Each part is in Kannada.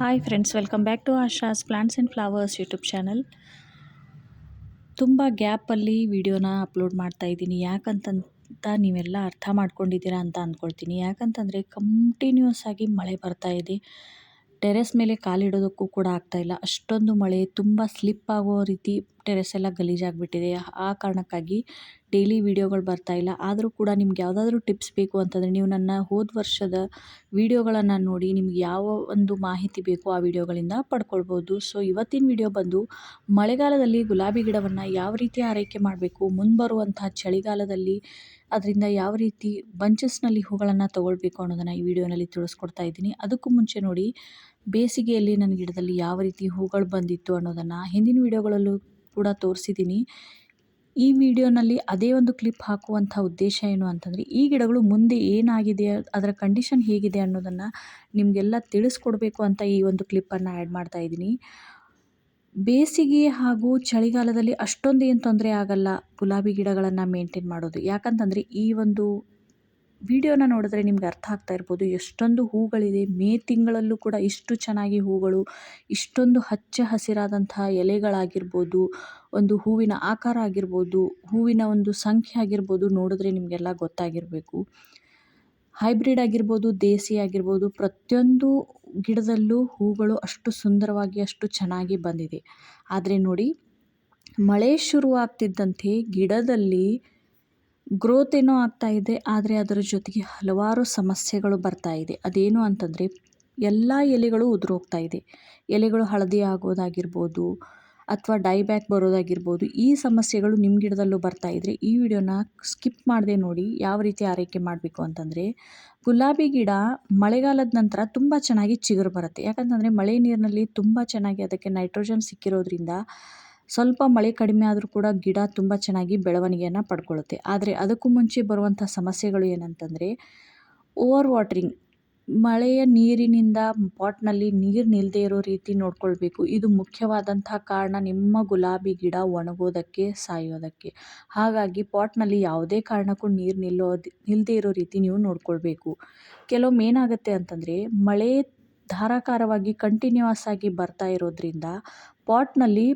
Hi friends welcome back to Asha's plants and flowers YouTube channel ತುಂಬ ಗ್ಯಾಪಲ್ಲಿ ವಿಡಿಯೋನ ಅಪ್ಲೋಡ್ ಮಾಡ್ತಾ ಇದ್ದೀನಿ. ಯಾಕಂತಂತ ನೀವೆಲ್ಲ ಅರ್ಥ ಮಾಡ್ಕೊಂಡಿದ್ದೀರಾ ಅಂತ ಅಂದ್ಕೊಳ್ತೀನಿ ಯಾಕಂತಂದರೆ ಕಂಟಿನ್ಯೂಸ್ ಆಗಿ ಮಳೆ ಬರ್ತಾ ಇದೆ. ಟೆರೆಸ್ ಮೇಲೆ ಕಾಲಿಡೋದಕ್ಕೂ ಕೂಡ ಆಗ್ತಾಯಿಲ್ಲ ಅಷ್ಟೊಂದು ಮಳೆ, ತುಂಬ ಸ್ಲಿಪ್ ಆಗೋ ರೀತಿ ಟೆರೆಸ್ ಎಲ್ಲ ಗಲೀಜಾಗಿಬಿಟ್ಟಿದೆ. ಆ ಕಾರಣಕ್ಕಾಗಿ ಡೈಲಿ ವೀಡಿಯೋಗಳು ಬರ್ತಾ ಇಲ್ಲ. ಆದರೂ ಕೂಡ ನಿಮ್ಗೆ ಯಾವುದಾದ್ರೂ ಟಿಪ್ಸ್ ಬೇಕು ಅಂತಂದರೆ ನೀವು ನನ್ನ ಹೋದ ವರ್ಷದ ವೀಡಿಯೋಗಳನ್ನು ನೋಡಿ ನಿಮ್ಗೆ ಯಾವ ಒಂದು ಮಾಹಿತಿ ಬೇಕು ಆ ವೀಡಿಯೋಗಳಿಂದ ಪಡ್ಕೊಳ್ಬೋದು. ಸೊ ಇವತ್ತಿನ ವಿಡಿಯೋ ಬಂದು ಮಳೆಗಾಲದಲ್ಲಿ ಗುಲಾಬಿ ಗಿಡವನ್ನು ಯಾವ ರೀತಿ ಆರೈಕೆ ಮಾಡಬೇಕು, ಮುಂಬರುವಂತಹ ಚಳಿಗಾಲದಲ್ಲಿ ಅದರಿಂದ ಯಾವ ರೀತಿ ಬಂಚಸ್ನಲ್ಲಿ ಹೂಗಳನ್ನು ತೊಗೊಳ್ಬೇಕು ಅನ್ನೋದನ್ನು ಈ ವಿಡಿಯೋನಲ್ಲಿ ತಿಳಿಸ್ಕೊಡ್ತಾ ಇದ್ದೀನಿ. ಅದಕ್ಕೂ ಮುಂಚೆ ನೋಡಿ, ಬೇಸಿಗೆಯಲ್ಲಿ ನನ್ನ ಗಿಡದಲ್ಲಿ ಯಾವ ರೀತಿ ಹೂಗಳು ಬಂದಿತ್ತು ಅನ್ನೋದನ್ನು ಹಿಂದಿನ ವೀಡಿಯೋಗಳಲ್ಲೂ ಕೂಡ ತೋರಿಸಿದ್ದೀನಿ. ಈ ವಿಡಿಯೋನಲ್ಲಿ ಅದೇ ಒಂದು ಕ್ಲಿಪ್ ಹಾಕುವಂಥ ಉದ್ದೇಶ ಏನು ಅಂತಂದರೆ, ಈ ಗಿಡಗಳು ಮುಂದೆ ಏನಾಗಿದೆ, ಅದರ ಕಂಡೀಷನ್ ಹೇಗಿದೆ ಅನ್ನೋದನ್ನು ನಿಮಗೆಲ್ಲ ತಿಳಿಸ್ಕೊಡ್ಬೇಕು ಅಂತ ಈ ಒಂದು ಕ್ಲಿಪ್ಪನ್ನು ಆ್ಯಡ್ ಮಾಡ್ತಾ ಇದ್ದೀನಿ. ಬೇಸಿಗೆ ಹಾಗೂ ಚಳಿಗಾಲದಲ್ಲಿ ಅಷ್ಟೊಂದು ಏನು ತೊಂದರೆ ಆಗಲ್ಲ ಗುಲಾಬಿ ಗಿಡಗಳನ್ನು ಮೇಂಟೈನ್ ಮಾಡೋದು. ಯಾಕಂತಂದರೆ ಈ ಒಂದು ವಿಡಿಯೋನ ನೋಡಿದ್ರೆ ನಿಮ್ಗೆ ಅರ್ಥ ಆಗ್ತಾ ಇರ್ಬೋದು. ಎಷ್ಟೊಂದು ಹೂಗಳಿದೆ. ಮೇ ತಿಂಗಳಲ್ಲೂ ಕೂಡ ಇಷ್ಟು ಚೆನ್ನಾಗಿ ಹೂಗಳು, ಇಷ್ಟೊಂದು ಹಚ್ಚ ಹಸಿರಾದಂತಹ ಎಲೆಗಳಾಗಿರ್ಬೋದು, ಒಂದು ಹೂವಿನ ಆಕಾರ ಆಗಿರ್ಬೋದು, ಹೂವಿನ ಒಂದು ಸಂಖ್ಯೆ ಆಗಿರ್ಬೋದು ನೋಡಿದ್ರೆ ನಿಮಗೆಲ್ಲ ಗೊತ್ತಾಗಿರಬೇಕು. ಹೈಬ್ರಿಡ್ ಆಗಿರ್ಬೋದು, ದೇಸಿ ಆಗಿರ್ಬೋದು, ಪ್ರತಿಯೊಂದು ಗಿಡದಲ್ಲೂ ಹೂಗಳು ಅಷ್ಟು ಸುಂದರವಾಗಿ, ಅಷ್ಟು ಚೆನ್ನಾಗಿ ಬಂದಿದೆ. ಆದರೆ ನೋಡಿ, ಮಳೆ ಶುರುವಾಗ್ತಿದ್ದಂತೆ ಗಿಡದಲ್ಲಿ ಗ್ರೋತ್ ಏನೋ ಆಗ್ತಾ ಇದೆ, ಆದರೆ ಅದರ ಜೊತೆಗೆ ಹಲವಾರು ಸಮಸ್ಯೆಗಳು ಬರ್ತಾ ಇದೆ. ಅದೇನು ಅಂತಂದರೆ, ಎಲ್ಲ ಎಲೆಗಳು ಉದುರೋಗ್ತಾ ಇದೆ. ಎಲೆಗಳು ಹಳದಿ ಆಗೋದಾಗಿರ್ಬೋದು ಅಥವಾ ಡೈಬ್ಯಾಕ್ ಬರೋದಾಗಿರ್ಬೋದು, ಈ ಸಮಸ್ಯೆಗಳು ನಿಮ್ಮ ಗಿಡದಲ್ಲೂ ಬರ್ತಾ ಇದ್ದರೆ ಈ ವಿಡಿಯೋನ ಸ್ಕಿಪ್ ಮಾಡದೆ ನೋಡಿ ಯಾವ ರೀತಿ ಆರೈಕೆ ಮಾಡಬೇಕು ಅಂತಂದರೆ, ಗುಲಾಬಿ ಗಿಡ ಮಳೆಗಾಲದ ನಂತರ ತುಂಬ ಚೆನ್ನಾಗಿ ಚಿಗುರು ಬರುತ್ತೆ. ಯಾಕಂತಂದರೆ ಮಳೆ ನೀರಿನಲ್ಲಿ ತುಂಬ ಚೆನ್ನಾಗಿ ಅದಕ್ಕೆ ನೈಟ್ರೋಜನ್ ಸಿಕ್ಕಿರೋದ್ರಿಂದ ಸ್ವಲ್ಪ ಮಳೆ ಕಡಿಮೆ ಆದರೂ ಕೂಡ ಗಿಡ ತುಂಬ ಚೆನ್ನಾಗಿ ಬೆಳವಣಿಗೆಯನ್ನು ಪಡ್ಕೊಳ್ಳುತ್ತೆ ಆದರೆ ಅದಕ್ಕೂ ಮುಂಚೆ ಬರುವಂಥ ಸಮಸ್ಯೆಗಳು ಏನಂತಂದರೆ ಓವರ್ ವಾಟ್ರಿಂಗ್ ಮಳೆಯ ನೀರಿನಿಂದ ಪಾಟ್ನಲ್ಲಿ ನೀರು ನಿಲ್ಲದೆ ಇರೋ ರೀತಿ ನೋಡ್ಕೊಳ್ಬೇಕು. ಇದು ಮುಖ್ಯವಾದಂಥ ಕಾರಣ ನಿಮ್ಮ ಗುಲಾಬಿ ಗಿಡ ಒಣಗೋದಕ್ಕೆ, ಸಾಯೋದಕ್ಕೆ. ಹಾಗಾಗಿ ಪಾಟ್ನಲ್ಲಿ ಯಾವುದೇ ಕಾರಣಕ್ಕೂ ನೀರು ನಿಲ್ಲೋದು ನಿಲ್ಲದೆ ಇರೋ ರೀತಿ ನೀವು ನೋಡ್ಕೊಳ್ಬೇಕು. ಕೆಲವೊಮ್ಮೆ ಏನಾಗುತ್ತೆ ಅಂತಂದರೆ, ಮಳೆ ಧಾರಾಕಾರವಾಗಿ ಕಂಟಿನ್ಯೂಯಸ್ ಆಗಿ ಬರ್ತಾ ಇರೋದ್ರಿಂದ ಪಾಟ್ನಲ್ಲಿ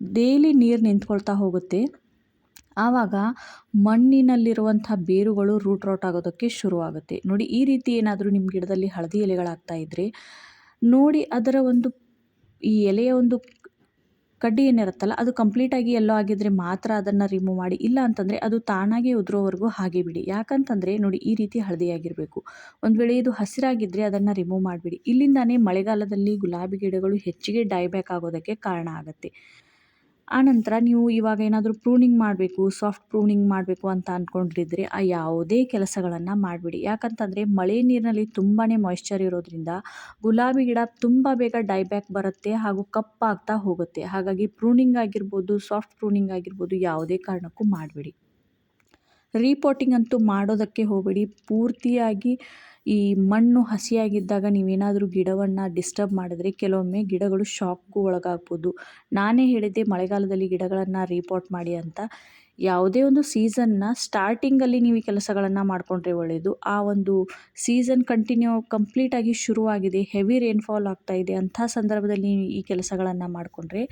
ಡೈಲಿ ನೀರು ನಿಂತ್ಕೊಳ್ತಾ ಹೋಗುತ್ತೆ. ಆವಾಗ ಮಣ್ಣಿನಲ್ಲಿರುವಂಥ ಬೇರುಗಳು ರೂಟ್ ರೌಟ್ ಆಗೋದಕ್ಕೆ ಶುರುವಾಗುತ್ತೆ. ನೋಡಿ, ಈ ರೀತಿ ಏನಾದರೂ ನಿಮ್ಮ ಗಿಡದಲ್ಲಿ ಹಳದಿ ಎಲೆಗಳಾಗ್ತಾ ಇದ್ದರೆ ನೋಡಿ ಅದರ ಒಂದು, ಈ ಎಲೆಯ ಒಂದು ಕಡ್ಡಿ ಏನಿರುತ್ತಲ್ಲ, ಅದು ಕಂಪ್ಲೀಟಾಗಿ ಎಲ್ಲೋ ಆಗಿದ್ದರೆ ಮಾತ್ರ ಅದನ್ನು ರಿಮೂವ್ ಮಾಡಿ, ಇಲ್ಲ ಅಂತಂದರೆ ಅದು ತಾನಾಗೆ ಉದುರೋವರೆಗೂ ಹಾಗೆ ಬಿಡಿ. ಯಾಕಂತಂದರೆ, ನೋಡಿ, ಈ ರೀತಿ ಹಳದಿಯಾಗಿರಬೇಕು. ಒಂದು ವೇಳೆ ಇದು ಹಸಿರಾಗಿದ್ದರೆ ಅದನ್ನು ರಿಮೂವ್ ಮಾಡಿಬಿಡಿ. ಇಲ್ಲಿಂದಾನೇ ಮಳೆಗಾಲದಲ್ಲಿ ಗುಲಾಬಿ ಗಿಡಗಳು ಹೆಚ್ಚಿಗೆ ಡೈಬ್ಯಾಕ್ ಆಗೋದಕ್ಕೆ ಕಾರಣ ಆಗುತ್ತೆ. ಆನಂತರ ನೀವು ಇವಾಗ ಏನಾದರೂ ಪ್ರೂನಿಂಗ್ ಮಾಡಬೇಕು, ಸಾಫ್ಟ್ ಪ್ರೂನಿಂಗ್ ಮಾಡಬೇಕು ಅಂತ ಅಂದ್ಕೊಂಡಿದ್ರೆ ಆ ಯಾವುದೇ ಕೆಲಸಗಳನ್ನು ಮಾಡಿಬಿಡಿ. ಯಾಕಂತಂದರೆ ಮಳೆ ನೀರಿನಲ್ಲಿ ತುಂಬಾ ಮಾಯ್ಶ್ಚರ್ ಇರೋದ್ರಿಂದ ಗುಲಾಬಿ ಗಿಡ ತುಂಬ ಬೇಗ ಡೈಬ್ಯಾಕ್ ಬರುತ್ತೆ ಹಾಗೂ ಕಪ್ಪಾಗ್ತಾ ಹೋಗುತ್ತೆ. ಹಾಗಾಗಿ ಪ್ರೂನಿಂಗ್ ಆಗಿರ್ಬೋದು, ಸಾಫ್ಟ್ ಪ್ರೂನಿಂಗ್ ಆಗಿರ್ಬೋದು ಯಾವುದೇ ಕಾರಣಕ್ಕೂ ಮಾಡಬೇಡಿ. ರೀಪೋಟಿಂಗ್ ಅಂತೂ ಮಾಡೋದಕ್ಕೆ ಹೋಗಬೇಡಿ. ಪೂರ್ತಿಯಾಗಿ ಈ ಮಣ್ಣು ಹಸಿಯಾಗಿದ್ದಾಗ ನೀವೇನಾದರೂ ಗಿಡವನ್ನು ಡಿಸ್ಟರ್ಬ್ ಮಾಡಿದ್ರೆ ಕೆಲವೊಮ್ಮೆ ಗಿಡಗಳು ಶಾಕ್ಗೂ ಒಳಗಾಗ್ಬೋದು. ನಾನೇ ಹೇಳಿದ್ದೆ ಮಳೆಗಾಲದಲ್ಲಿ ಗಿಡಗಳನ್ನು ರೀಪೋರ್ಟ್ ಮಾಡಿ ಅಂತ. ಯಾವುದೇ ಒಂದು ಸೀಸನ್ನ ಸ್ಟಾರ್ಟಿಂಗಲ್ಲಿ ನೀವು ಈ ಕೆಲಸಗಳನ್ನು ಮಾಡಿಕೊಂಡ್ರೆ ಒಳ್ಳೆಯದು ಆ ಒಂದು ಸೀಸನ್ ಕಂಟಿನ್ಯೂ ಕಂಪ್ಲೀಟಾಗಿ ಶುರುವಾಗಿದೆ ಹೆವಿ ರೇನ್ಫಾಲ್ ಆಗ್ತಾ ಇದೆ ಅಂಥ ಸಂದರ್ಭದಲ್ಲಿ ನೀವು ಈ ಕೆಲಸಗಳನ್ನು ಮಾಡಿಕೊಂಡ್ರೆ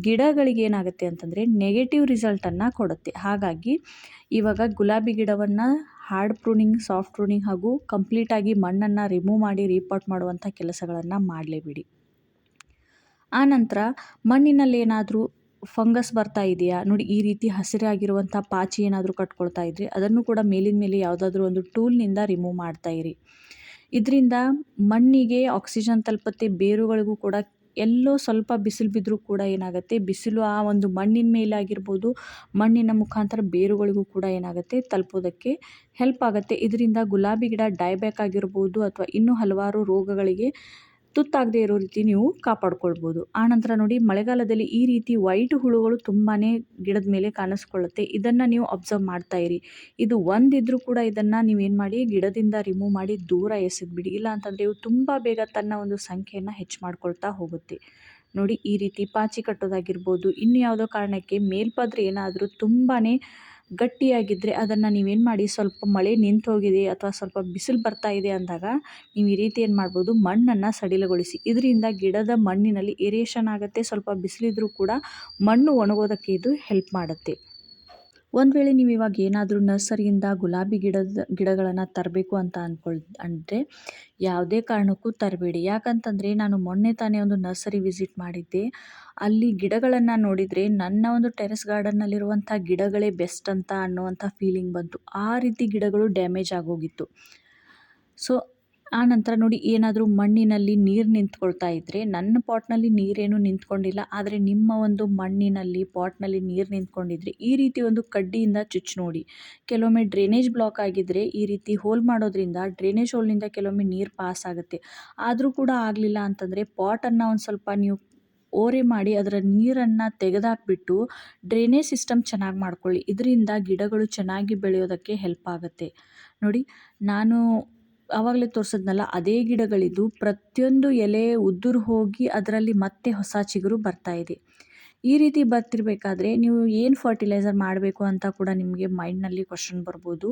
ಗಿಡಗಳಿಗೆ ಏನಾಗುತ್ತೆ ಅಂತಂದರೆ ನೆಗೆಟಿವ್ ರಿಸಲ್ಟನ್ನು ಕೊಡುತ್ತೆ. ಹಾಗಾಗಿ ಇವಾಗ ಗುಲಾಬಿ ಗಿಡವನ್ನು ಹಾರ್ಡ್ ಪ್ರೂನಿಂಗ್, ಸಾಫ್ಟ್ ಪ್ರೂನಿಂಗ್ ಹಾಗೂ ಕಂಪ್ಲೀಟಾಗಿ ಮಣ್ಣನ್ನು ರಿಮೂವ್ ಮಾಡಿ, ರೀಪಾಟ್ ಮಾಡುವಂಥ ಕೆಲಸಗಳನ್ನು ಮಾಡಲೇಬಿಡಿ ಆನಂತರ ಮಣ್ಣಿನಲ್ಲಿ ಏನಾದರೂ ಫಂಗಸ್ ಬರ್ತಾ ಇದೆಯಾ? ನೋಡಿ, ಈ ರೀತಿ ಹಸಿರಾಗಿರುವಂಥ ಪಾಚಿ ಏನಾದರೂ ಕಟ್ಕೊಳ್ತಾ ಇದ್ರಿ, ಅದನ್ನು ಕೂಡ ಮೇಲಿನ ಮೇಲೆ ಯಾವುದಾದ್ರೂ ಒಂದು ಟೂಲ್ನಿಂದ ರಿಮೂವ್ ಮಾಡ್ತಾ ಇರಿ. ಇದರಿಂದ ಮಣ್ಣಿಗೆ ಆಕ್ಸಿಜನ್ ತಲುಪತ್ತೆ, ಬೇರುಗಳಿಗೂ ಕೂಡ ಎಲ್ಲೋ ಸ್ವಲ್ಪ ಬಿಸಿಲು ಬಿದ್ದರೂ ಕೂಡ ಏನಾಗುತ್ತೆ, ಬಿಸಿಲು ಆ ಒಂದು ಮಣ್ಣಿನ ಮೇಲೆ ಆಗಿರ್ಬೋದು, ಮಣ್ಣಿನ ಮುಖಾಂತರ ಬೇರುಗಳಿಗೂ ಕೂಡ ಏನಾಗುತ್ತೆ, ತಲುಪೋದಕ್ಕೆ ಹೆಲ್ಪ್ ಆಗುತ್ತೆ. ಇದರಿಂದ ಗುಲಾಬಿ ಗಿಡ ಡೈಬ್ಯಾಕ್ ಆಗಿರ್ಬೋದು ಅಥವಾ ಇನ್ನೂ ಹಲವಾರು ರೋಗಗಳಿಗೆ ತುತ್ತಾಗದೇ ಇರೋ ರೀತಿ ನೀವು ಕಾಪಾಡ್ಕೊಳ್ಬೋದು. ಆನಂತರ ನೋಡಿ ಮಳೆಗಾಲದಲ್ಲಿ ಈ ರೀತಿ ವೈಟ್ ಹುಳುಗಳು ತುಂಬಾ ಗಿಡದ ಮೇಲೆ ಕಾಣಿಸ್ಕೊಳ್ಳುತ್ತೆ. ಇದನ್ನು ನೀವು ಅಬ್ಸರ್ವ್ ಮಾಡ್ತಾ ಇರಿ. ಇದು ಒಂದಿದ್ರೂ ಕೂಡ ಇದನ್ನು ನೀವೇನು ಮಾಡಿ ಗಿಡದಿಂದ ರಿಮೂವ್ ಮಾಡಿ ದೂರ ಎಸೆದ್ಬಿಡಿ. ಇಲ್ಲ ಅಂತಂದರೆ ಇವು ತುಂಬ ಬೇಗ ತನ್ನ ಒಂದು ಸಂಖ್ಯೆಯನ್ನು ಹೆಚ್ಚು ಮಾಡ್ಕೊಳ್ತಾ ಹೋಗುತ್ತೆ. ನೋಡಿ ಈ ರೀತಿ ಪಾಚಿ ಕಟ್ಟೋದಾಗಿರ್ಬೋದು. ಇನ್ಯಾವುದೋ ಕಾರಣಕ್ಕೆ ಮೇಲ್ಪದ್ರೆ ಏನಾದರೂ ತುಂಬಾ ಗಟ್ಟಿಯಾಗಿದ್ದರೆ ಅದನ್ನು ನೀವೇನು ಮಾಡಿ ಸ್ವಲ್ಪ ಮಳೆ ನಿಂತು ಹೋಗಿದೆ ಅಥವಾ ಸ್ವಲ್ಪ ಬಿಸಿಲು ಬರ್ತಾ ಇದೆ ಅಂದಾಗ ನೀವು ಈ ರೀತಿ ಏನು ಮಾಡ್ಬೋದು ಮಣ್ಣನ್ನು ಸಡಿಲಗೊಳಿಸಿ. ಇದರಿಂದ ಗಿಡದ ಮಣ್ಣಿನಲ್ಲಿ ಏರಿಯೇಷನ್ ಆಗುತ್ತೆ, ಸ್ವಲ್ಪ ಬಿಸಿಲಿದ್ರೂ ಕೂಡ ಮಣ್ಣು ಒಣಗೋದಕ್ಕೆ ಇದು ಹೆಲ್ಪ್ ಮಾಡುತ್ತೆ. ಒಂದು ವೇಳೆ ನೀವು ಇವಾಗ ಏನಾದರೂ ನರ್ಸರಿಯಿಂದ ಗುಲಾಬಿ ಗಿಡದ, ಗಿಡಗಳನ್ನು ತರಬೇಕು ಅಂತ ಅಂದ್ಕೊಳ್ ಅಂದರೆ ಯಾವುದೇ ಕಾರಣಕ್ಕೂ ತರಬೇಡಿ. ಯಾಕಂತಂದರೆ ನಾನು ಮೊನ್ನೆ ತಾನೇ ಒಂದು ನರ್ಸರಿ ವಿಸಿಟ್ ಮಾಡಿದ್ದೆ. ಅಲ್ಲಿ ಗಿಡಗಳನ್ನು ನೋಡಿದರೆ ನನ್ನ ಒಂದು ಟೆರೆಸ್ ಗಾರ್ಡನ್ನಲ್ಲಿರುವಂಥ ಗಿಡಗಳೇ ಬೆಸ್ಟ್ ಅಂತ ಅನ್ನುವಂಥ ಫೀಲಿಂಗ್ ಬಂತು. ಆ ರೀತಿ ಗಿಡಗಳು ಡ್ಯಾಮೇಜ್ ಆಗೋಗಿತ್ತು. ಸೊ ಆ ನಂತರ ನೋಡಿ ಏನಾದರೂ ಮಣ್ಣಿನಲ್ಲಿ ನೀರು ನಿಂತ್ಕೊಳ್ತಾ ಇದ್ದರೆ ನನ್ನ ಪಾಟ್ನಲ್ಲಿ ನೀರೇನು ನಿಂತ್ಕೊಂಡಿಲ್ಲ. ಆದರೆ ನಿಮ್ಮ ಒಂದು ಮಣ್ಣಿನಲ್ಲಿ ಪಾಟ್ನಲ್ಲಿ ನೀರು ನಿಂತ್ಕೊಂಡಿದ್ರೆ ಈ ರೀತಿ ಒಂದು ಕಡ್ಡಿಯಿಂದ ಚುಚ್ಚಿ ನೋಡಿ. ಕೆಲವೊಮ್ಮೆ ಡ್ರೈನೇಜ್ ಬ್ಲಾಕ್ ಆಗಿದ್ದರೆ ಈ ರೀತಿ ಹೋಲ್ ಮಾಡೋದ್ರಿಂದ ಡ್ರೈನೇಜ್ ಹೋಲ್ನಿಂದ ಕೆಲವೊಮ್ಮೆ ನೀರು ಪಾಸ್ ಆಗುತ್ತೆ. ಆದರೂ ಕೂಡ ಆಗಲಿಲ್ಲ ಅಂತಂದರೆ ಪಾಟನ್ನು ಒಂದು ಸ್ವಲ್ಪ ನೀವು ಓರೆ ಮಾಡಿ ಅದರ ನೀರನ್ನು ತೆಗೆದಾಕ್ಬಿಟ್ಟು ಡ್ರೈನೇಜ್ ಸಿಸ್ಟಮ್ ಚೆನ್ನಾಗಿ ಮಾಡ್ಕೊಳ್ಳಿ. ಇದರಿಂದ ಗಿಡಗಳು ಚೆನ್ನಾಗಿ ಬೆಳೆಯೋದಕ್ಕೆ ಹೆಲ್ಪ್ ಆಗುತ್ತೆ. ನೋಡಿ, ನಾನು ಆವಾಗಲೇ ತೋರಿಸಿದ್ನಲ್ಲ, ಅದೇ ಗಿಡಗಳಿದ್ದು ಪ್ರತಿಯೊಂದು ಎಲೆ ಉದುರು ಹೋಗಿ ಅದರಲ್ಲಿ ಮತ್ತೆ ಹೊಸ ಚಿಗುರು ಬರ್ತಾ ಇದೆ. ಈ ರೀತಿ ಬರ್ತಿರ್ಬೇಕಾದ್ರೆ ನೀವು ಏನು ಫರ್ಟಿಲೈಸರ್ ಮಾಡಬೇಕು ಅಂತ ಕೂಡ ನಿಮಗೆ ಮೈಂಡ್ನಲ್ಲಿ ಕ್ವಶನ್ ಬರ್ಬೋದು.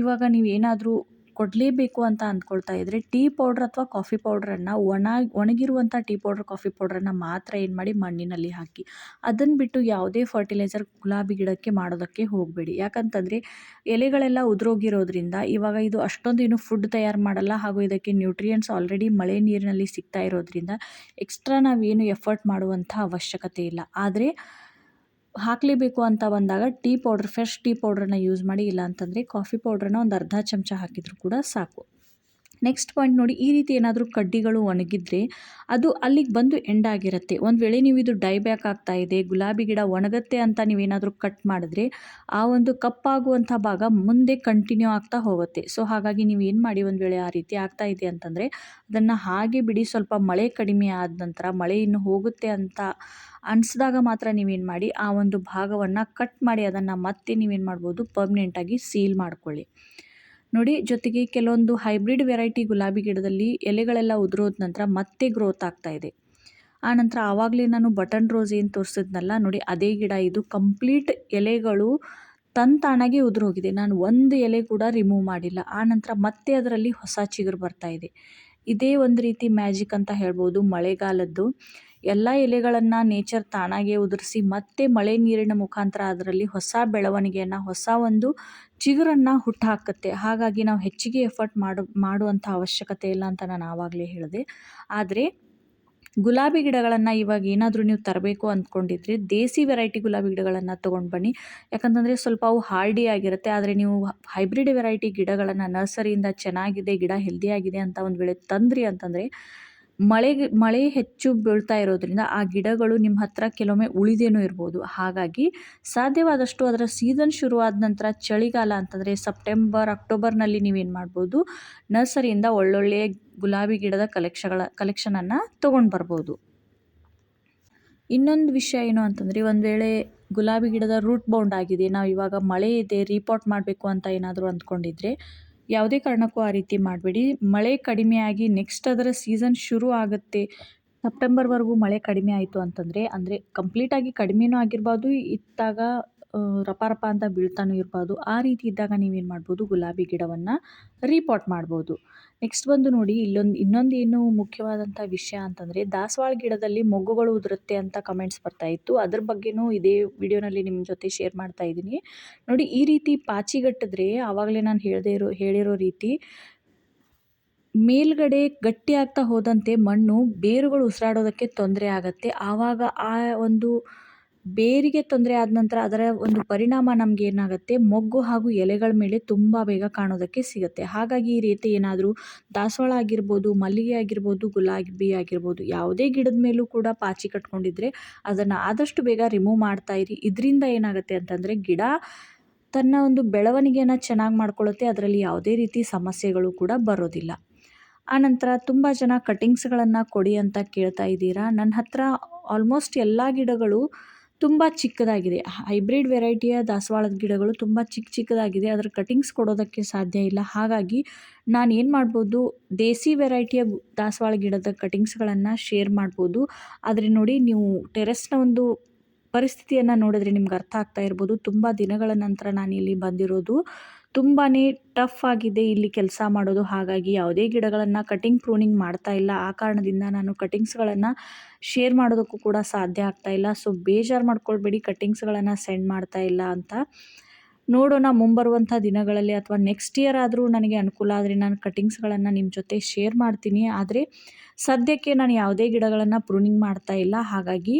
ಇವಾಗ ನೀವು ಏನಾದರೂ ಕೊಡಲೇಬೇಕು ಅಂತ ಅಂದ್ಕೊಳ್ತಾ ಇದ್ದರೆ ಟೀ ಪೌಡ್ರ್ ಅಥವಾ ಕಾಫಿ ಪೌಡ್ರನ್ನು ಒಣ, ಒಣಗಿರುವಂಥ ಟೀ ಪೌಡ್ರ್, ಕಾಫಿ ಪೌಡ್ರನ್ನು ಮಾತ್ರ ಏನು ಮಾಡಿ ಮಣ್ಣಿನಲ್ಲಿ ಹಾಕಿ. ಅದನ್ನು ಬಿಟ್ಟು ಯಾವುದೇ ಫರ್ಟಿಲೈಸರ್ ಗುಲಾಬಿ ಗಿಡಕ್ಕೆ ಮಾಡೋದಕ್ಕೆ ಹೋಗಬೇಡಿ. ಯಾಕಂತಂದರೆ ಎಲೆಗಳೆಲ್ಲ ಉದುರೋಗಿರೋದ್ರಿಂದ ಇವಾಗ ಇದು ಅಷ್ಟೊಂದು ಏನು ಫುಡ್ ತಯಾರು ಮಾಡಲ್ಲ ಹಾಗೂ ಇದಕ್ಕೆ ನ್ಯೂಟ್ರಿಯೆಂಟ್ಸ್ ಆಲ್ರೆಡಿ ಮಳೆ ನೀರಿನಲ್ಲಿ ಸಿಗ್ತಾ ಇರೋದ್ರಿಂದ ಎಕ್ಸ್ಟ್ರಾ ನಾವೇನು ಎಫರ್ಟ್ ಮಾಡುವಂಥ ಅವಶ್ಯಕತೆ ಇಲ್ಲ. ಆದರೆ ಹಾಕಲೇಬೇಕು ಅಂತ ಬಂದಾಗ ಟೀ ಪೌಡ್ರ್, ಫ್ರೆಶ್ ಟೀ ಪೌಡ್ರನ್ನ ಯೂಸ್ ಮಾಡಿ ಇಲ್ಲ ಅಂತಂದರೆ ಕಾಫಿ ಪೌಡ್ರನ್ನ ಒಂದು ಅರ್ಧ ಚಮಚ ಹಾಕಿದರೂ ಕೂಡ ಸಾಕು. ನೆಕ್ಸ್ಟ್ ಪಾಯಿಂಟ್ ನೋಡಿ, ಈ ರೀತಿ ಏನಾದರೂ ಕಡ್ಡಿಗಳು ಒಣಗಿದ್ರೆ ಅದು ಅಲ್ಲಿಗೆ ಬಂದು ಎಂಡ್ ಆಗಿರುತ್ತೆ. ಒಂದು ವೇಳೆ ನೀವು ಇದು ಡೈ ಬ್ಯಾಕ್ ಆಗ್ತಾ ಇದೆ, ಗುಲಾಬಿ ಗಿಡ ಒಣಗತ್ತೆ ಅಂತ ನೀವೇನಾದರೂ ಕಟ್ ಮಾಡಿದ್ರೆ ಆ ಒಂದು ಕಪ್ಪಾಗುವಂಥ ಭಾಗ ಮುಂದೆ ಕಂಟಿನ್ಯೂ ಆಗ್ತಾ ಹೋಗುತ್ತೆ. ಸೊ ಹಾಗಾಗಿ ನೀವು ಏನು ಮಾಡಿ ಒಂದು ವೇಳೆ ಆ ರೀತಿ ಆಗ್ತಾ ಇದೆ ಅಂತಂದರೆ ಅದನ್ನು ಹಾಗೆ ಬಿಡಿ, ಸ್ವಲ್ಪ ಮಳೆ ಕಡಿಮೆ ಆದ ನಂತರ, ಮಳೆ ಇನ್ನು ಹೋಗುತ್ತೆ ಅಂತ ಅನಿಸಿದಾಗ ಮಾತ್ರ ನೀವೇನು ಮಾಡಿ ಆ ಒಂದು ಭಾಗವನ್ನು ಕಟ್ ಮಾಡಿ ಅದನ್ನು ಮತ್ತೆ ನೀವೇನು ಮಾಡ್ಬೋದು ಪರ್ಮನೆಂಟಾಗಿ ಸೀಲ್ ಮಾಡ್ಕೊಳ್ಳಿ. ನೋಡಿ, ಜೊತೆಗೆ ಕೆಲವೊಂದು ಹೈಬ್ರಿಡ್ ವೆರೈಟಿ ಗುಲಾಬಿ ಗಿಡದಲ್ಲಿ ಎಲೆಗಳೆಲ್ಲ ಉದುರೋದ ನಂತರ ಮತ್ತೆ ಗ್ರೋತ್ ಆಗ್ತಾ ಇದೆ. ಆ ನಂತರ ಆವಾಗಲೇ ನಾನು ಬಟನ್ ರೋಸ್ ಏನು ತೋರಿಸಿದ್ನಲ್ಲ, ನೋಡಿ ಅದೇ ಗಿಡ ಇದು ಕಂಪ್ಲೀಟ್ ಎಲೆಗಳು ತನ್ ಉದುರು ಉದುರೋಗಿದೆ. ನಾನು ಒಂದು ಎಲೆ ಕೂಡ ರಿಮೂವ್ ಮಾಡಿಲ್ಲ. ಆ ನಂತರ ಮತ್ತೆ ಅದರಲ್ಲಿ ಹೊಸ ಚಿಗುರು ಬರ್ತಾ ಇದೆ. ಇದೇ ಒಂದು ರೀತಿ ಮ್ಯಾಜಿಕ್ ಅಂತ ಹೇಳ್ಬೋದು ಮಳೆಗಾಲದ್ದು. ಎಲ್ಲ ಎಲೆಗಳನ್ನು ನೇಚರ್ ತಾನಾಗೇ ಉದುರಿಸಿ ಮತ್ತೆ ಮಳೆ ನೀರಿನ ಮುಖಾಂತರ ಅದರಲ್ಲಿ ಹೊಸ ಬೆಳವಣಿಗೆಯನ್ನು, ಹೊಸ ಒಂದು ಚಿಗುರನ್ನು ಹುಟ್ಟುಹಾಕುತ್ತೆ ಹಾಗಾಗಿ ನಾವು ಹೆಚ್ಚಿಗೆ ಎಫರ್ಟ್ ಮಾಡು, ಮಾಡುವಂಥ ಅವಶ್ಯಕತೆ ಇಲ್ಲ ಅಂತ ನಾನು ಆವಾಗಲೇ ಹೇಳಿದೆ. ಆದರೆ ಗುಲಾಬಿ ಗಿಡಗಳನ್ನು ಇವಾಗ ಏನಾದರೂ ನೀವು ತರಬೇಕು ಅಂದ್ಕೊಂಡಿದ್ರೆ ದೇಸಿ ವೆರೈಟಿ ಗುಲಾಬಿ ಗಿಡಗಳನ್ನು ತೊಗೊಂಡು ಬನ್ನಿ. ಯಾಕಂತಂದರೆ ಸ್ವಲ್ಪ ಅವು ಹಾರ್ಡಿ ಆಗಿರುತ್ತೆ. ಆದರೆ ನೀವು ಹೈಬ್ರಿಡ್ ವೆರೈಟಿ ಗಿಡಗಳನ್ನು ನರ್ಸರಿಯಿಂದ ಚೆನ್ನಾಗಿದೆ, ಗಿಡ ಹೆಲ್ದಿಯಾಗಿದೆ ಅಂತ ಒಂದು ವೇಳೆ ತಂದ್ರಿ ಅಂತಂದರೆ ಮಳೆಗೆ, ಮಳೆ ಹೆಚ್ಚು ಬೀಳ್ತಾ ಇರೋದ್ರಿಂದ ಆ ಗಿಡಗಳು ನಿಮ್ಮ ಹತ್ರ ಕೆಲವೊಮ್ಮೆ ಉಳಿದೇನೂ ಇರ್ಬೋದು. ಹಾಗಾಗಿ ಸಾಧ್ಯವಾದಷ್ಟು ಅದರ ಸೀಸನ್ ಶುರುವಾದ ನಂತರ ಚಳಿಗಾಲ ಅಂತಂದರೆ ಸೆಪ್ಟೆಂಬರ್ ಅಕ್ಟೋಬರ್ನಲ್ಲಿ ನೀವೇನು ಮಾಡ್ಬೋದು? ನರ್ಸರಿಯಿಂದ ಒಳ್ಳೊಳ್ಳೆಯ ಗುಲಾಬಿ ಗಿಡದ ಕಲೆಕ್ಷಗಳ ಕಲೆಕ್ಷನನ್ನು ತೊಗೊಂಡು ಬರ್ಬೋದು. ಇನ್ನೊಂದು ವಿಷಯ ಏನು ಅಂತಂದರೆ ಒಂದು ವೇಳೆ ಗುಲಾಬಿ ಗಿಡದ ರೂಟ್ ಬೌಂಡ್ ಆಗಿದೆ, ನಾವು ಇವಾಗ ಮಳೆ ಇದೆ ರೀಪಾಟ್ ಮಾಡಬೇಕು ಅಂತ ಏನಾದರೂ ಅಂದ್ಕೊಂಡಿದ್ರೆ ಯಾವುದೇ ಕಾರಣಕ್ಕೂ ಆ ರೀತಿ ಮಾಡಬೇಡಿ. ಮಳೆ ಕಡಿಮೆಯಾಗಿ ನೆಕ್ಸ್ಟ್ ಅದರ ಸೀಸನ್ ಶುರು ಆಗುತ್ತೆ. ಸೆಪ್ಟೆಂಬರ್ವರೆಗೂ ಮಳೆ ಕಡಿಮೆ ಆಯಿತು ಅಂತಂದರೆ, ಅಂದರೆ ಕಂಪ್ಲೀಟಾಗಿ ಕಡಿಮೆನೂ ಆಗಿರ್ಬೋದು, ಇತ್ತಾಗ ರಪ ರಪ ಅಂತ ಬೀಳ್ತಾನೂ ಇರ್ಬೋದು. ಆ ರೀತಿ ಇದ್ದಾಗ ನೀವೇನು ಮಾಡ್ಬೋದು? ಗುಲಾಬಿ ಗಿಡವನ್ನು ರೀಪಾಟ್ ಮಾಡ್ಬೋದು. ನೆಕ್ಸ್ಟ್ ಬಂದು ನೋಡಿ, ಇಲ್ಲೊಂದು ಇನ್ನೊಂದು ಏನು ಮುಖ್ಯವಾದಂಥ ವಿಷಯ ಅಂತಂದರೆ, ದಾಸವಾಳ ಗಿಡದಲ್ಲಿ ಮೊಗ್ಗುಗಳು ಉದುರುತ್ತೆ ಅಂತ ಕಮೆಂಟ್ಸ್ ಬರ್ತಾ ಇತ್ತು. ಅದ್ರ ಬಗ್ಗೆನೂ ಇದೇ ವಿಡಿಯೋನಲ್ಲಿ ನಿಮ್ಮ ಜೊತೆ ಶೇರ್ ಮಾಡ್ತಾ ಇದ್ದೀನಿ. ನೋಡಿ, ಈ ರೀತಿ ಪಾಚಿಗಟ್ಟಿದ್ರೆ ಆವಾಗಲೇ ನಾನು ಹೇಳದೇ ಇರೋ, ಹೇಳಿರೋ ರೀತಿ, ಮೇಲ್ಗಡೆ ಗಟ್ಟಿ ಆಗ್ತಾ ಹೋದಂತೆ ಮಣ್ಣು ಬೇರುಗಳು ಉಸಿರಾಡೋದಕ್ಕೆ ತೊಂದರೆ ಆಗುತ್ತೆ. ಆವಾಗ ಆ ಒಂದು ಬೇರಿಗೆ ತೊಂದರೆ ಆದ ನಂತರ ಅದರ ಒಂದು ಪರಿಣಾಮ ನಮ್ಗೆ ಏನಾಗುತ್ತೆ? ಮೊಗ್ಗು ಹಾಗೂ ಎಲೆಗಳ ಮೇಲೆ ತುಂಬ ಬೇಗ ಕಾಣೋದಕ್ಕೆ ಸಿಗುತ್ತೆ. ಹಾಗಾಗಿ ಈ ರೀತಿ ಏನಾದರೂ ದಾಸವಾಳ ಆಗಿರ್ಬೋದು, ಮಲ್ಲಿಗೆ ಆಗಿರ್ಬೋದು, ಗುಲಾಬಿ ಆಗಿರ್ಬೋದು, ಯಾವುದೇ ಗಿಡದ ಮೇಲೂ ಕೂಡ ಪಾಚಿ ಕಟ್ಕೊಂಡಿದ್ರೆ ಅದನ್ನು ಆದಷ್ಟು ಬೇಗ ರಿಮೂವ್ ಮಾಡ್ತಾ ಇರಿ. ಇದರಿಂದ ಏನಾಗುತ್ತೆ ಅಂತಂದರೆ ಗಿಡ ತನ್ನ ಒಂದು ಬೆಳವಣಿಗೆಯನ್ನು ಚೆನ್ನಾಗಿ ಮಾಡ್ಕೊಳ್ಳುತ್ತೆ. ಅದರಲ್ಲಿ ಯಾವುದೇ ರೀತಿ ಸಮಸ್ಯೆಗಳು ಕೂಡ ಬರೋದಿಲ್ಲ. ಆನಂತರ ತುಂಬ ಜನ ಕಟಿಂಗ್ಸ್ಗಳನ್ನು ಕೊಡಿ ಅಂತ ಕೇಳ್ತಾ ಇದ್ದೀರಾ? ನನ್ನ ಹತ್ರ ಆಲ್ಮೋಸ್ಟ್ ಎಲ್ಲ ಗಿಡಗಳು ತುಂಬ ಚಿಕ್ಕದಾಗಿದೆ. ಹೈಬ್ರಿಡ್ ವೆರೈಟಿಯ ದಾಸವಾಳದ ಗಿಡಗಳು ತುಂಬ ಚಿಕ್ಕ ಚಿಕ್ಕದಾಗಿದೆ. ಅದರ ಕಟಿಂಗ್ಸ್ ಕೊಡೋದಕ್ಕೆ ಸಾಧ್ಯ ಇಲ್ಲ. ಹಾಗಾಗಿ ನಾನು ಏನು ಮಾಡ್ಬೋದು, ದೇಸಿ ವೆರೈಟಿಯ ದಾಸವಾಳ ಗಿಡದ ಕಟಿಂಗ್ಸ್ಗಳನ್ನು ಶೇರ್ ಮಾಡ್ಬೋದು. ಆದರೆ ನೋಡಿ, ನೀವು ಟೆರೆಸ್ನ ಒಂದು ಪರಿಸ್ಥಿತಿಯನ್ನು ನೋಡಿದ್ರೆ ನಿಮ್ಗೆ ಅರ್ಥ ಆಗ್ತಾ ಇರ್ಬೋದು. ತುಂಬ ದಿನಗಳ ನಂತರ ನಾನು ಇಲ್ಲಿ ಬಂದಿರೋದು. ತುಂಬಾ ಟಫ್ ಆಗಿದೆ ಇಲ್ಲಿ ಕೆಲಸ ಮಾಡೋದು. ಹಾಗಾಗಿ ಯಾವುದೇ ಗಿಡಗಳನ್ನು ಕಟಿಂಗ್ ಪ್ರೂನಿಂಗ್ ಮಾಡ್ತಾ ಇಲ್ಲ. ಆ ಕಾರಣದಿಂದ ನಾನು ಕಟಿಂಗ್ಸ್ಗಳನ್ನು ಶೇರ್ ಮಾಡೋದಕ್ಕೂ ಕೂಡ ಸಾಧ್ಯ ಆಗ್ತಾ ಇಲ್ಲ. ಸೊ ಬೇಜಾರು ಮಾಡ್ಕೊಳ್ಬೇಡಿ ಕಟಿಂಗ್ಸ್ಗಳನ್ನು ಸೆಂಡ್ ಮಾಡ್ತಾ ಇಲ್ಲ ಅಂತ. ನೋಡೋಣ, ಮುಂಬರುವಂಥ ದಿನಗಳಲ್ಲಿ ಅಥವಾ ನೆಕ್ಸ್ಟ್ ಇಯರ್ ಆದರೂ ನನಗೆ ಅನುಕೂಲ ಆದರೆ ನಾನು ಕಟಿಂಗ್ಸ್ಗಳನ್ನು ನಿಮ್ಮ ಜೊತೆ ಶೇರ್ ಮಾಡ್ತೀನಿ. ಆದರೆ ಸದ್ಯಕ್ಕೆ ನಾನು ಯಾವುದೇ ಗಿಡಗಳನ್ನು ಪ್ರೂನಿಂಗ್ ಮಾಡ್ತಾ ಇಲ್ಲ. ಹಾಗಾಗಿ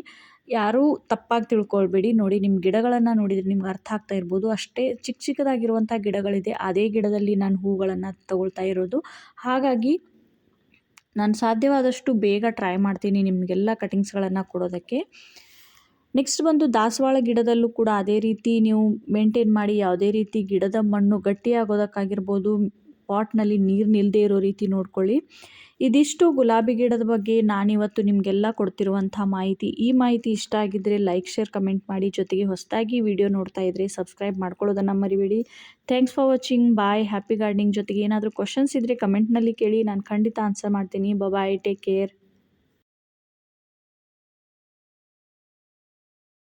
ಯಾರೂ ತಪ್ಪಾಗಿ ತಿಳ್ಕೊಳ್ಬೇಡಿ. ನೋಡಿ ನಿಮ್ಮ ಗಿಡಗಳನ್ನು ನೋಡಿದರೆ ನಿಮ್ಗೆ ಅರ್ಥ ಆಗ್ತಾ ಇರ್ಬೋದು. ಅಷ್ಟೇ ಚಿಕ್ಕ ಚಿಕ್ಕದಾಗಿರುವಂಥ ಗಿಡಗಳಿದೆ. ಅದೇ ಗಿಡದಲ್ಲಿ ನಾನು ಹೂಗಳನ್ನು ತಗೊಳ್ತಾ ಇರೋದು. ಹಾಗಾಗಿ ನಾನು ಸಾಧ್ಯವಾದಷ್ಟು ಬೇಗ ಟ್ರೈ ಮಾಡ್ತೀನಿ ನಿಮಗೆಲ್ಲ ಕಟಿಂಗ್ಸ್ಗಳನ್ನು ಕೊಡೋದಕ್ಕೆ. ನೆಕ್ಸ್ಟ್ ಬಂದು ದಾಸವಾಳ ಗಿಡದಲ್ಲೂ ಕೂಡ ಅದೇ ರೀತಿ ನೀವು ಮೇಂಟೈನ್ ಮಾಡಿ ಯಾವುದೇ ರೀತಿ ಗಿಡದ ಮಣ್ಣು ಗಟ್ಟಿಯಾಗೋದಕ್ಕಾಗಿರ್ಬೋದು ಪಾಟ್ನಲ್ಲಿ ನೀರು ನಿಲ್ಲದೇ ಇರೋ ರೀತಿ ನೋಡ್ಕೊಳ್ಳಿ. ಇದಿಷ್ಟು ಗುಲಾಬಿ ಗಿಡದ ಬಗ್ಗೆ ನಾನಿವತ್ತು ನಿಮಗೆಲ್ಲ ಕೊಡ್ತಿರುವಂಥ ಮಾಹಿತಿ. ಈ ಮಾಹಿತಿ ಇಷ್ಟ ಆಗಿದ್ದರೆ ಲೈಕ್, ಶೇರ್, ಕಮೆಂಟ್ ಮಾಡಿ. ಜೊತೆಗೆ ಹೊಸದಾಗಿ ವಿಡಿಯೋ ನೋಡ್ತಾ ಇದ್ದರೆ ಸಬ್ಸ್ಕ್ರೈಬ್ ಮಾಡ್ಕೊಳ್ಳೋದನ್ನು ಮರಿಬೇಡಿ. Thanks for watching. Bye. Happy gardening. ಜೊತೆಗೆ ಏನಾದರೂ ಕ್ವಶನ್ಸ್ ಇದ್ದರೆ ಕಮೆಂಟ್ನಲ್ಲಿ ಕೇಳಿ. ನಾನು ಖಂಡಿತ ಆನ್ಸರ್ ಮಾಡ್ತೀನಿ. Bye take care